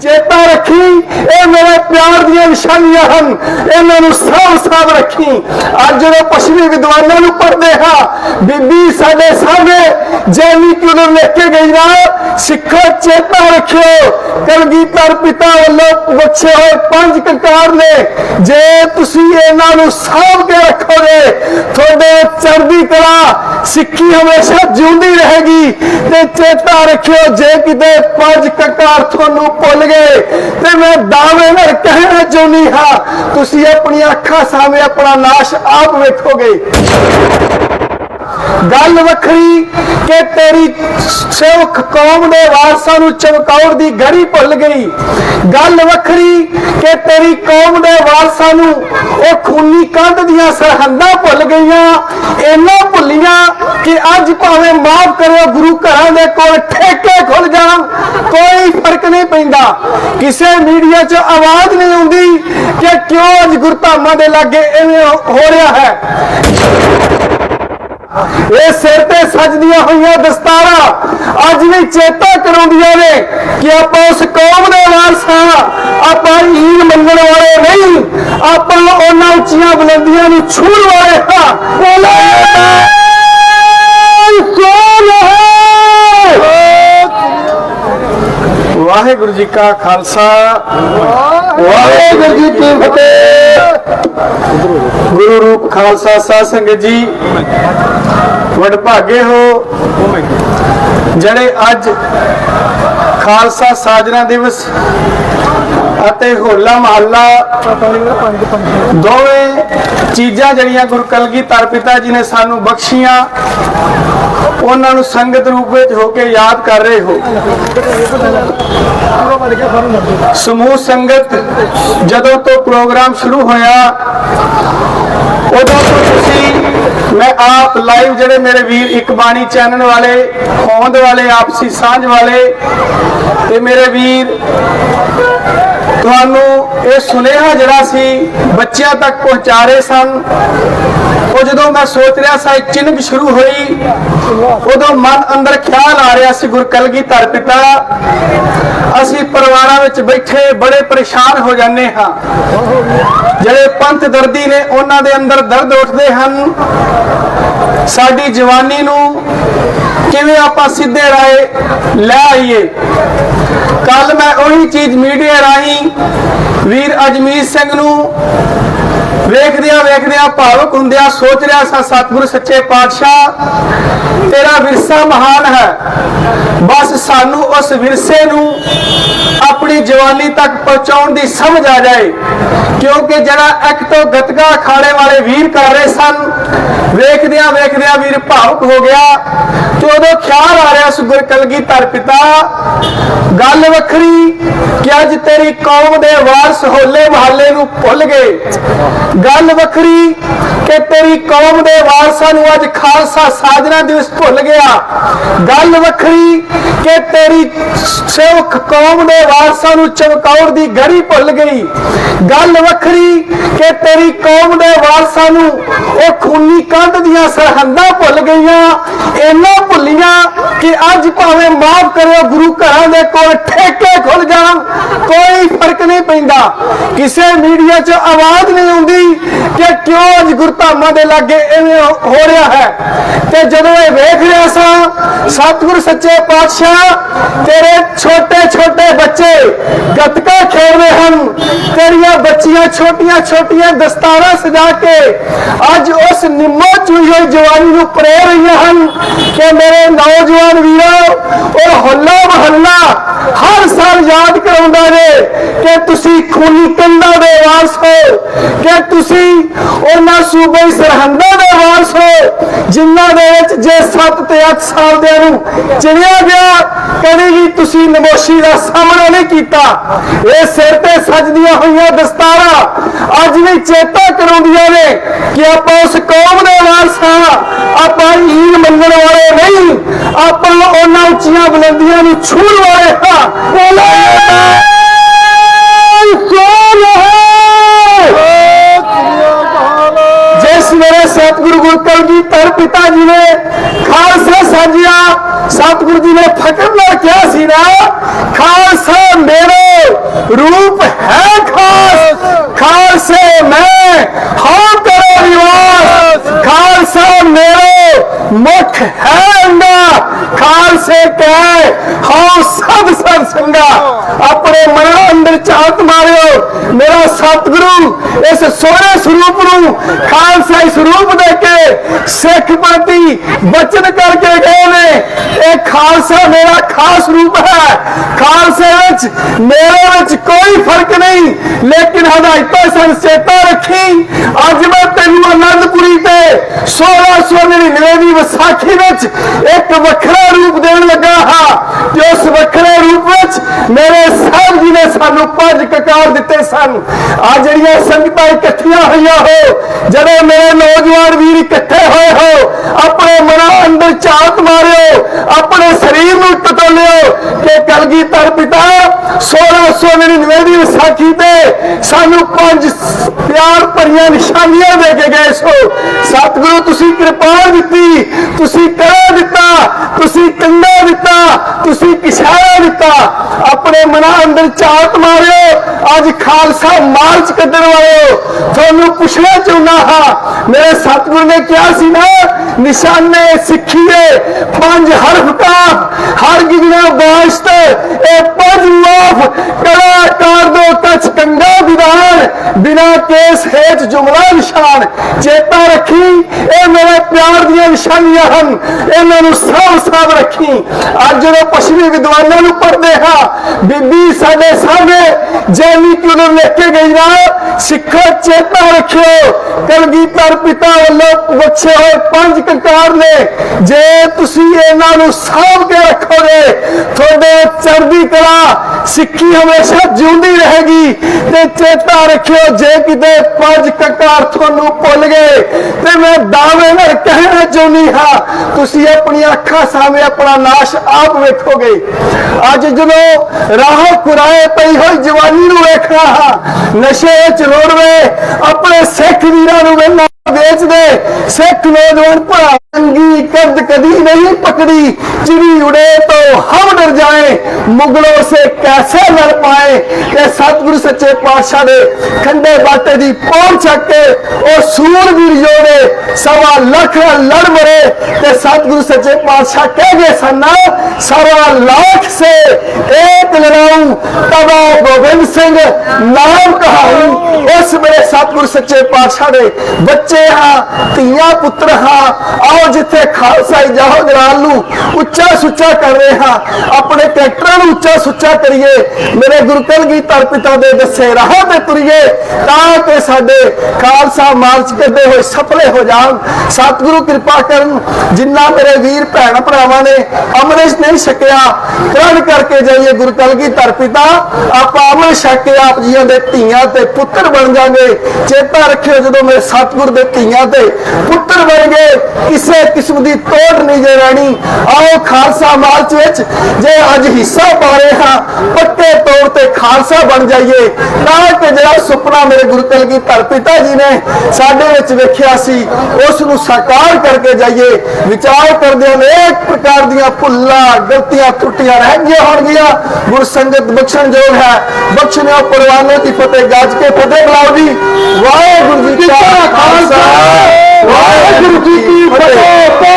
ਚੇਤਾ ਰੱਖੀ ਇਹ ਮੇਰੇ ਪਿਆਰ ਦੀਆਂ ਨਿਸ਼ਾਨੀਆਂ ਹਨ। ਇਹਨਾਂ ਨੂੰ ਸਾਂਭ ਸਾਂਭ ਰੱਖੀ। ਅੱਜ ਜਦੋਂ ਪਛਮੀ ਵਿਦਵਾਨਾਂ ਨੂੰ ਪੜ੍ਹਦੇ ਹਾਂ, ਬੀਬੀ ਸਾਡੇ ਸਾਹਮਣੇ ਜੈਨੀ ਕਿਉਂ ਨੂੰ ਕੇ ਗਈ ਨਾ, ਸਿੱਖੋ ਚੇਤਾ ਰੱਖਿਓ। ਕਲਗੀਧਰ ਪਿਤਾ ਵੱਲੋਂ ਬਖਸ਼ੇ ਹੋਏ ਪੰਜ ਕਕਾਰ ਨੇ, ਜੇ ਤੁਸੀਂ ਇਹਨਾਂ ਨੂੰ ਸਾਂਭ ਕੇ ਰੱਖੋਗੇ, ਤੁਹਾਡੇ ਚੜ੍ਹਦੀ ਕਲਾ ਸਿੱਖੀ ਹਮੇਸ਼ਾ ਜਿਉਂਦੀ ਰਹੇਗੀ। ਤੇ ਚੇਤਾ ਰੱਖਿਓ, ਜੇ ਕਿਤੇ ਪੰਜ ਕਕਾਰ ਤੁਹਾਨੂੰ ਭੁੱਲ ਗਏ, ਤੇ ਮੈਂ ਦਾਅਵੇ ਨਾਲ ਕਹਿਣਾ ਚਾਹੁੰਦੀ ਹਾਂ? ਤੁਸੀਂ ਆਪਣੀਆਂ ਅੱਖਾਂ ਸਾਹਮਣੇ ਆਪਣਾ ਨਾਸ਼ ਆਪ ਵੇਖੋਗੇ। ਗੱਲ ਵੱਖਰੀ ਕਿ ਤੇਰੀ ਸੇਵਕ ਕੌਮ ਦੇ ਵਾਰਸਾਂ ਨੂੰ ਚਮਕਾਉਣ ਦੀ ਗੜੀ ਭੁੱਲ ਗਈ। ਗੱਲ ਵੱਖਰੀ ਕਿ ਤੇਰੀ ਕੌਮ ਦੇ ਵਾਰਸਾਂ ਨੂੰ ਉਹ ਖੂਨੀ ਕੰਧ ਦੀਆਂ ਸਰਹੰਦਾਂ ਭੁੱਲ ਗਈਆਂ। ਇੰਨਾ ਭੁੱਲੀਆਂ ਕਿ ਅੱਜ ਭਾਵੇਂ ਮਾਫ ਕਰਿਓ, ਗੁਰੂ ਘਰਾਂ ਦੇ ਕੋਲ ਠੇਕੇ ਖੁੱਲ ਜਾਣ, ਕੋਈ ਫ਼ਰਕ ਨਹੀਂ ਪੈਂਦਾ। ਕਿਸੇ ਮੀਡੀਆ 'ਚ ਆਵਾਜ਼ ਨਹੀਂ ਆਉਂਦੀ ਕਿ ਕਿਉਂ ਅੱਜ ਗੁਰਧਾਮਾਂ ਦੇ ਲਾਗੇ ਐਵੇਂ ਹੋ ਰਿਹਾ ਹੈ। ਇਹ ਸਿਰ ਤੇ ਸਜਦੀਆਂ ਹੋਈਆਂ ਦਸਤਾਰਾਂ ਅੱਜ ਵੀ ਚੇਤਾ ਕਰਾਉਂਦੀਆਂ ਨੇ ਕਿ ਆਪਾਂ ਉਸ ਕੌਮ ਦੇ ਵਾਰਸ ਹਾਂ। ਆਪਾਂ ਈਨ ਮੰਗਣ ਵਾਲੇ ਨਹੀਂ। ਆਪਾਂ ਉਹਨਾਂ ਉੱਚੀਆਂ ਬੁਲੰਦੀਆਂ ਨੂੰ ਛੂਹਣ ਵਾਲੇ ਹਾਂ। ਬੋਲੇ! ਕੌਣ ਹੈ? ਵਾਹਿਗੁਰੂ ਜੀ ਕਾ ਖਾਲਸਾ। ਵਾਹਿਗੁਰੂ ਜੀ ਕੀ ਫਤਿਹ। ਗੁਰੂ ਰੂਪ ਖਾਲਸਾ ਸਾਧ ਸੰਗਤ ਜੀ। ਵਡਭਾਗੇ ਹੋ। ਜਿਹੜੇ ਅੱਜ ਖਾਲਸਾ ਸਾਜਨਾ ਦਿਵਸ ਅਤੇ ਹੋਲਾ ਮਹੱਲਾ ਦੋਵੇਂ ਚੀਜ਼ਾਂ ਜਿਹੜੀਆਂ ਗੁਰੂ ਕਲਗੀਧਰ ਪਿਤਾ ਜੀ ਨੇ ਸਾਨੂੰ ਬਖਸ਼ੀਆਂ, ਉਹਨਾਂ ਨੂੰ ਸੰਗਤ ਰੂਪ ਵਿੱਚ ਹੋ ਕੇ ਯਾਦ ਕਰ ਰਹੇ ਹੋ। ਸਮੂਹ ਸੰਗਤ ਜਦੋਂ ਤੋਂ ਪ੍ਰੋਗਰਾਮ ਸ਼ੁਰੂ ਹੋਇਆ, ਉਦੋਂ ਤੋਂ ਤੁਸੀਂ ਮੈਂ ਆਪ ਲਾਈਵ ਜਿਹੜੇ ਮੇਰੇ ਵੀਰ ਇੱਕ ਬਾਣੀ ਚੈਨਲ ਵਾਲੇ ਹੋਂਦ ਵਾਲੇ, ਆਪਸੀ ਸਾਂਝ ਵਾਲੇ ਤੇ ਮੇਰੇ ਵੀਰ, ਤੁਹਾਨੂੰ ਇਹ ਸੁਨੇਹਾ ਜਿਹੜਾ ਸੀ, ਬੱਚਿਆਂ ਤੱਕ ਪਹੁੰਚਾ ਰਹੇ ਸਨ। ਉਹ ਜਦੋਂ ਮੈਂ ਸੋਚ ਰਿਹਾ ਸੀ ਇੱਕ ਸ਼ੁਰੂ ਹੋਈ, ਉਦੋਂ ਮਨ ਅੰਦਰ ਖਿਆਲ ਆ ਰਿਹਾ ਸੀ ਗੁਰ ਕਲਗੀਧਰ ਪਿਤਾ। ਅਸੀਂ ਪਰਿਵਾਰਾਂ ਵਿੱਚ ਬੈਠੇ, ਬੜੇ ਪਰੇਸ਼ਾਨ ਹੋ ਜਾਂਦੇ ਹਾਂ। ਜਿਹੜੇ ਪੰਥ ਦਰਦੀ ਨੇ, ਉਹਨਾਂ ਦੇ ਅੰਦਰ ਦਰਦ ਉੱਠਦੇ ਹਨ। ਸਾਡੀ ਜਵਾਨੀ ਨੂੰ ਕਿਵੇਂ ਆਪਾਂ ਸਿੱਧੇ ਰਾਏ ਲੈ ਆਈਏ? ਕੱਲ ਮੈਂ ਉਹੀ ਚੀਜ਼ ਮੀਡੀਆ ਰਾਹੀਂ ਵੀਰ ਅਜਮੀਤ ਸਿੰਘ ਨੂੰ ਵੇਖਦਿਆਂ ਵੇਖਦਿਆਂ ਭਾਵੁਕ ਹੁੰਦਿਆਂ ਸੋਚ ਰਿਹਾ ਸਾਂ, ਸਤਿਗੁਰੂ ਸੱਚੇ ਪਾਤਸ਼ਾਹ, ਤੇਰਾ ਵਿਰਸਾ ਮਹਾਨ ਹੈ। ਬਸ ਸਾਨੂੰ ਉਸ ਵਿਰਸੇ ਨੂੰ ਆਪਣੀ ਜਵਾਨੀ ਤੱਕ ਪਹੁੰਚਾਉਣ ਦੀ ਸਮਝ ਆ ਜਾਏ। ਕਿਉਂਕਿ ਜਿਹੜਾ ਇੱਕ ਤੋਂ ਗਤਕਾ ਅਖਾੜੇ ਵਾਲੇ ਵੀਰ ਕਰ ਰਹੇ ਸਨ, ਵੇਖਦਿਆਂ ਵੇਖਦਿਆਂ ਵੀਰ ਭਾਵੁਕ ਹੋ ਗਿਆ ਤੇ ਉਦੋਂ ਖਿਆਲ ਆ ਰਿਹਾ ਸੀ ਗੁਰ ਕਲਗੀਧਰ ਪਿਤਾ। ਗੱਲ ਵੱਖਰੀ ਕਿ ਅੱਜ ਤੇਰੀ ਕੌਮ ਦੇ ਵਾਰਸ ਹੋਲੇ ਮਹੱਲੇ ਨੂੰ ਭੁੱਲ ਗਏ। ਗੱਲ ਵੱਖਰੀ ਕਿ ਤੇਰੀ ਕੌਮ ਦੇ ਵਾਰਸਾਂ ਨੂੰ ਅੱਜ ਖਾਲਸਾ ਸਾਜਨਾ ਦਿਵਸ ਭੁੱਲ ਗਿਆ। ਗੱਲ ਵੱਖਰੀ ਕਿ ਤੇਰੀ ਸੇਵਕ ਕੌਮ ਦੇ ਵਾਰਸਾਂ ਨੂੰ ਚਮਕਾਉਣ ਦੀ ਗੜੀ ਭੁੱਲ ਗਈ। ਗੱਲ ਵੱਖਰੀ ਕਿ ਤੇਰੀ ਕੌਮ ਦੇ ਵਾਰਸਾਂ ਨੂੰ ਉਹ ਖੂਨੀ ਕੰਧ ਦੀਆਂ ਸਰਹੰਦਾਂ ਭੁੱਲ ਗਈਆਂ। ਇਹਨਾਂ ਭੁੱਲੀਆਂ ਕਿ ਅੱਜ ਭਾਵੇਂ ਮਾਫ ਕਰਿਓ, ਗੁਰੂ ਘਰਾਂ ਦੇ ਕੋਲ ਠੇਕੇ ਖੁੱਲ ਜਾਣ, ਕੋਈ ਫ਼ਰਕ ਨਹੀਂ ਪੈਂਦਾ। ਕਿਸੇ ਮੀਡੀਆ 'ਚ ਆਵਾਜ਼ ਨਹੀਂ ਆਉਂਦੀ ਕਿ ਕਿਉਂ ਅੱਜ ਗੁਰਧਾਮਾਂ ਦੇ ਲਾਗੇ ਐਵੇਂ ਹੋ ਰਿਹਾ ਹੈ। ਤੇ ਜਦੋਂ ਇਹ ਵੇਖ ਰਿਹਾ ਸਾਂ, ਸਤਿਗੁਰ ਸੱਚੇ ਪਾਤਸ਼ਾਹ, ਤੇਰੇ ਛੋਟੇ ਛੋਟੇ ਬੱਚੇ ਗੱਤਕਾ ਖੇਡ ਰਹੇ ਹਨ। ਤੇਰੀਆਂ ਬੱਚੀਆਂ ਛੋਟੀਆਂ ਛੋਟੀਆਂ ਦਸਤਾਰਾਂ ਸਜਾ ਕੇ ਅੱਜ ਉਸ ਨਿੰਮੋ ਚੂਈ ਹੋਈ ਜਵਾਨੀ ਨੂੰ ਪ੍ਰੇਰ ਰਹੀਆਂ ਹਨ ਕਿ ਮੇਰੇ ਨੌਜਵਾਨ ਵੀਰੋ, ਉਹ ਹੋਲਾ ਮਹੱਲਾ ਹਰ ਸਾਲ ਯਾਦ ਕਰਾਉਂਦਾ ਜੇ ਕਿ ਤੁਸੀਂ ਖੂਨੀ ਕੰਧਾਂ ਦੇ ਵਾਰਸ ਹੋ, ਕਿ ਤੁਸੀਂ ਉਹਨਾਂ ਸੂਬੇ ਸਰਹੰਦਾਂ ਦੇ ਵਾਰਸ ਹੋ, ਜਿਨ੍ਹਾਂ ਦੇ ਵਿੱਚ ਜੇ 7 ਤੇ 8 ਸਾਲ ਦੇ ਨੂੰ ਚਿਣਿਆ ਗਿਆ, ਕਦੇ ਵੀ ਤੁਸੀਂ ਨਮੋਸ਼ੀ ਦਾ ਸਾਹਮਣਾ ਨਹੀਂ ਕੀਤਾ। ਇਹ ਸਿਰ ਤੇ ਸਜਦੀਆਂ ਹੋਈਆਂ ਦਸਤਾਰਾਂ ਅੱਜ ਵੀ ਚੇਤਾ ਕਰਾਉਂਦੀਆਂ ਨੇ ਕਿ ਆਪਾਂ ਉਸ ਕੌਮ ਦੇ ਵਾਰਸ ਹਾਂ, ਆਪਾਂ ਈਨ ਮੰਗਣ ਵਾਲੇ ਆਪਾਂ ਉਹਨਾਂ ਉੱਚੀਆਂ ਬੁਲੰਦੀਆਂ ਨੂੰ ਛੂਹ ਲਵਾਏ ਹਾਂ ਜਿਸ ਮੇਰੇ ਸਤਿਗੁਰੂ ਗੁਰੂ ਕਲਗੀਧਰ ਧਰ ਪਿਤਾ ਜੀ ਨੇ ਖਾਲਸਾ ਸਾਜਿਆ ਸਤਿਗੁਰੂ ਜੀ ਨੇ ਫਕਰ ਨਾਲ ਕਿਹਾ ਸੀ ਨਾ ਖਾਲਸਾ ਮੇਰੇ ਰੂਪ ਹੈ ਖਾਸ ਖਾਲਸੇ ਮੈਂ ਹਾਂ ਤੇਰਾ ਨਿਵਾਸ ਖਾਲਸਾ ਮੇਰੇ ਮੁਖ ਹੈ अंगा खालसे कहे हाँ सब सब संगा ਆਪਣੇ ਮਨਾਂ ਅੰਦਰ ਝਾਤ ਮਾਰਿਓ ਮੇਰਾ ਸਤਿਗੁਰੂ ਇਸ ਸੋਹਣੇ ਸਰੂਪ ਨੂੰ ਖਾਲਸਾਈ ਸਰੂਪ ਦੇ ਕੇ ਸਿੱਖ ਪ੍ਰਤੀ ਬਚਨ ਕਰਕੇ ਗਏ ਨੇ ਇਹ ਖਾਲਸਾ ਮੇਰਾ ਖਾਸ ਰੂਪ ਹੈ ਖਾਲਸੇ ਵਿੱਚ ਮੇਰੇ ਵਿੱਚ ਕੋਈ ਫਰਕ ਨਹੀਂ ਲੇਕਿਨ ਹਦਾਇਤਾਂ ਸਨ ਚੇਤਾ ਰੱਖੀ ਅੱਜ ਮੈਂ ਤੈਨੂੰ ਆਨੰਦਪੁਰੀ ਤੇ 1699 ਦੀ ਵਿਸਾਖੀ ਵਿੱਚ ਇੱਕ ਵੱਖਰਾ ਰੂਪ ਦੇਣ ਲੱਗਾ ਹਾਂ ਤੇ ਉਸ ਵੱਖਰੇ ਰੂਪ ਵਿੱਚ ਮੇਰੇ ਸਾਹਿਬ ਜੀ ਨੇ ਸਾਨੂੰ ਪੰਜ ਕਕਾਰ ਦਿੱਤੇ ਸਨ। ਆ ਜਿਹੜੀਆਂ ਸੰਗਤਾਂ ਇਕੱਠੀਆਂ ਹੋਈਆਂ ਹੋ, ਜਦੋਂ ਮੇਰੇ ਨੌਜਵਾਨ ਵੀਰ ਇਕੱਠੇ ਹੋਏ ਹੋ, ਆਪਣੇ ਮਨਾਂ ਅੰਦਰ ਝਾਤ ਮਾਰਿਓ, ਆਪਣੇ ਸਰੀਰ ਨੂੰ ਟਟੋਲਿਓ ਕਿ ਕਲਗੀਧਰ ਪਿਤਾ 1699 ਦੀ ਵਿਸਾਖੀ ਤੇ ਸਾਨੂੰ ਪੰਜ ਪਿਆਰ ਭਰੀਆਂ ਨਿਸ਼ਾਨੀਆਂ ਦੇ ਕੇ ਗਏ ਸੋ। ਸਤਿਗੁਰੂ, ਤੁਸੀਂ ਕਿਰਪਾ ਦਿੱਤੀ, ਤੁਸੀਂ ਕਰਾ ਦਿੱਤਾ, ਤੁਸੀਂ ਦਿੱਤਾ, ਤੁਸੀਂ ਕਿਸ਼ਾਰਾ ਦਿੱਤਾ। ਆਪਣੇ ਮਨਾਂ ਅੰਦਰ ਝਾਤ ਮਾਰਿਓ। ਅੱਜ ਖਾਲਸਾ ਮਾਰਚ ਕੱਢਣ ਵਾਲਿਓ ਤੁਹਾਨੂੰ ਪੁੱਛਣਾ ਚਾਹੁੰਦਾ ਹਾਂ, ਮੇਰੇ ਸਤਿਗੁਰੂ ਨੇ ਕਿਹਾ ਸੀ ਨਾ, ਨਿਸ਼ਾਨੇ ਸਿੱਖੀਏ, ਪੰਜ ਹਰਫ ਕਾਫ ਹਰ ਗਿਗਣਾ ਬਾਸ਼ਤ ਇਹ ਪੰਜ ਲਾਫ ਕੜਾ ਕਾਰ ਦੋ ਕਛ ਕੰਗਾ ਵਿਧਾਨ ਬਿਨਾ ਕੇਸ ਹੇਠ ਜੁਮਲਾ ਨਿਸ਼ਾਨ, ਚੇਤਾ ਰੱਖੀ, ਇਹ ਮੇਰੇ ਪਿਆਰ ਦੀਆਂ ਨਿਸ਼ਾਨੀਆਂ ਹਨ। ਇਹਨਾਂ ਨੂੰ ਸਾਂਭ ਸਾਂਭ ਰੱਖੀ। ਅੱਜ ਜਦੋਂ ਪਛਮੀ ਵਿਦਵਾਨਾਂ ਨੂੰ ਪੜ੍ਹਦੇ ਹਾਂ, ਬੀਬੀ ਸਾਡੇ ਸਾਹਮਣੇ ਜੈਨੀ ਕਿਉਂ ਲਿਖ ਕੇ ਗਈ ਨਾ, ਸਿੱਖੋ ਚੇਤਾ ਰੱਖਿਓ। ਕਲਗੀਧਰ ਪਿਤਾ ਵੱਲੋਂ ਬਖਸ਼ੇ ਹੋਏ ਪੰਜ ਕੰਕਾਰ ਨੇ, ਜੇ ਤੁਸੀਂ ਇਹਨਾਂ ਨੂੰ ਸਾਂਭ ਕੇ ਰੱਖੋਗੇ, ਤੁਹਾਡੇ ਚੜ੍ਹਦੀ ਕਲਾ ਸਿੱਖੀ ਹਮੇਸ਼ਾ ਜਿਉਂਦੀ ਰਹੇਗੀ। ਤੇ ਚੇਤਾ ਰੱਖਿਓ ਜੇ ਕਿਤੇ ਪੰਜ ਕੰਕਾਰ ਤੁਹਾਨੂੰ ਭੁੱਲ ਗਏ, ਤੇ ਮੈਂ ਦਾਅਵੇ ਨਾਲ ਕਹਿਣਾ ਚਾਹੁੰਦੀ ਹਾਂ, ਤੁਸੀਂ ਆਪਣੀਆਂ ਅੱਖਾਂ ਸਾਹਮਣੇ ਆਪਣਾ ਨਾਸ਼ ਆਪ ਵੇਖੋਗੇ। ਅੱਜ ਜਦੋਂ ਰਾਹੋਂ ਕੁਰਾਏ ਪਈ ਹੋਈ ਜਵਾਨੀ ਨੂੰ ਵੇਖਣਾ ਹਾਂ, ਨਸ਼ੇ ਚ ਰੋੜਵੇ, ਆਪਣੇ ਸਿੱਖ ਵੀਰਾਂ ਨੂੰ ਵੇਖਣਾ ਵੇਚਦੇ ਸਿੱਖ ਨੌਜਵਾਨ ਭਰਾ ਅੰਗੀ ਕਰਦ ਕਦੀ ਨਹੀਂ ਪਕੜੀ ਚਿੜੀ ਉੜੇ ਤੋ ਹਮ ਡਰ ਜਾਏ, ਮੁਗਲੋਂ ਸੇ ਕੈਸੇ ਲੜ ਪਾਏ ਕਿ ਸਤਿਗੁਰੂ ਸੱਚੇ ਪਾਤਸ਼ਾਹ ਦੇ ਖੰਡੇ ਬਾਟੇ ਦੀ ਪਹੁੰਚ ਛੱਕ ਕੇ ਉਹ ਸੂਰਵੀਰ ਯੋਧੇ ਸਵਾ ਲੱਖ ਲੜ ਮਰੇ, ਤੇ ਸਤਿਗੁਰੂ ਸੱਚੇ ਪਾਤਸ਼ਾਹ ਕਹਿ ਗਏ ਸਨਾ, ਸਵਾ ਲੱਖ ਸੇ ਇੱਕ ਲੜਾਉ, ਤਵਾ ਗੋਬਿੰਦ ਸਿੰਘ ਨਾਮ ਕਹਾਉ ਉਸ ਵੇਲੇ ਸਤਿਗੁਰੂ ਸੱਚੇ ਪਾਤਸ਼ਾਹ ਦੇ ਬੱਚੇ ਹਾਂ, ਧੀਆਂ ਪੁੱਤਰ ਹਾਂ। ਆਓ ਜਿੱਥੇ ਖਾਲਸਾ ਜਾਹੋ ਜਲਾਲ ਨੂੰ ਉੱਚਾ ਸੁੱਚਾ ਕਰ ਰਹੇ ਹਾਂ। ਆਪਣੇ ਕੈਰੈਕਟਰਾਂ ਨੂੰ ਉੱਚਾ ਸੁੱਚਾ ਕਰੀਏ। ਮੇਰੇ ਗੁਰੂ ਕਲਗੀਧਰ ਪਿਤਾ ਦੇ ਦੱਸੇ ਰਾਹ ਤੇ ਤੁਰੀਏ, ਤਾਂ ਕਿ ਸਾਡੇ ਖਾਲਸਾ ਮਾਰਚ ਕਰਦੇ ਹੋਏ ਸਫਲੇ ਹੋ ਜਾਣ। ਸਤਿਗੁਰੂ ਕਿਰਪਾ ਕਰਨ, ਜਿੰਨਾ ਮੇਰੇ ਵੀਰ ਭੈਣ ਭਰਾਵਾਂ ਨੇ ਅੰਮ੍ਰਿਤ ਨਹੀਂ ਛਕਿਆ ਪ੍ਰਣ ਕਰਕੇ ਜਾਈਏ ਗੁਰੂ ਕਲਗੀਧਰ ਪਿਤਾ। ਆਪਾਂ ਅੰਮ੍ਰਿਤ ਛਕ ਕੇ ਆਪ ਜੀਆਂ ਦੇ ਧੀਆਂ ਤੇ ਪੁੱਤਰ ਬਣ ਜਾਗੇ। ਚੇਤਾ ਰੱਖਿਓ ਜਦੋਂ ਮੇਰੇ ਸਤਿਗੁਰ ਦੇ ਧੀਆਂ ਤੇ ਪੁੱਤਰ ਬਣ ਗਏ ਕਿਸੇ ਕਿਸਮ ਦੀ ਤੋੜ ਨਹੀਂ ਜੇ ਰਹਿਣੀ। ਆਓ ਖਾਲਸਾ ਮਾਰਚ ਵਿੱਚ ਜੇ ਅੱਜ ਹਿੱਸਾ ਪਾ ਰਹੇ ਹਾਂ ਪੱਕੇ ਤੌਰ ਤੇ ਖਾਲਸਾ ਬਣ ਜਾਈਏ। ਤਾਂ ਕਿ ਜਿਹੜਾ ਸੁਪਨਾ ਮੇਰੇ ਗੁਰੂ ਕਲਗੀਧਰ ਪਿਤਾ ਜੀ ਨੇ ਸਾਡੇ ਵਿੱਚ ਵੇਖਿਆ ਸੀ ਉਸ ਨੂੰ ਸਾਕਾਰ ਕਰਕੇ ਜਾਈਏ। ਵਿਚਾਰ ਕਰਦੇ ਅਨੇਕ ਪ੍ਰਕਾਰ ਦੀਆਂ ਭੁੱਲਾਂ ਗਲਤੀਆਂ ਟੁੱਟੀਆਂ ਰਹਿ ਗਈਆਂ ਹੋਣਗੀਆਂ। ਗੁਰ ਸੰਗਤ ਬਖਸ਼ਣ ਯੋਗ ਹੈ। ਬਖਸ਼ਣਿਓ ਪਰਵਾਨੇ ਦੀ ਫਤਿਹ ਗੱਜ ਕੇ ਫਤਿਹ ਬੁਲਾਓ ਜੀ। ਵਾਹਿਗੁਰੂ ਜੀ ਕਾ ਖਾਲਸਾ। ਵਾਹਿਗੁਰੂ ਜੀ ਕੀ ਫਤਿਹ।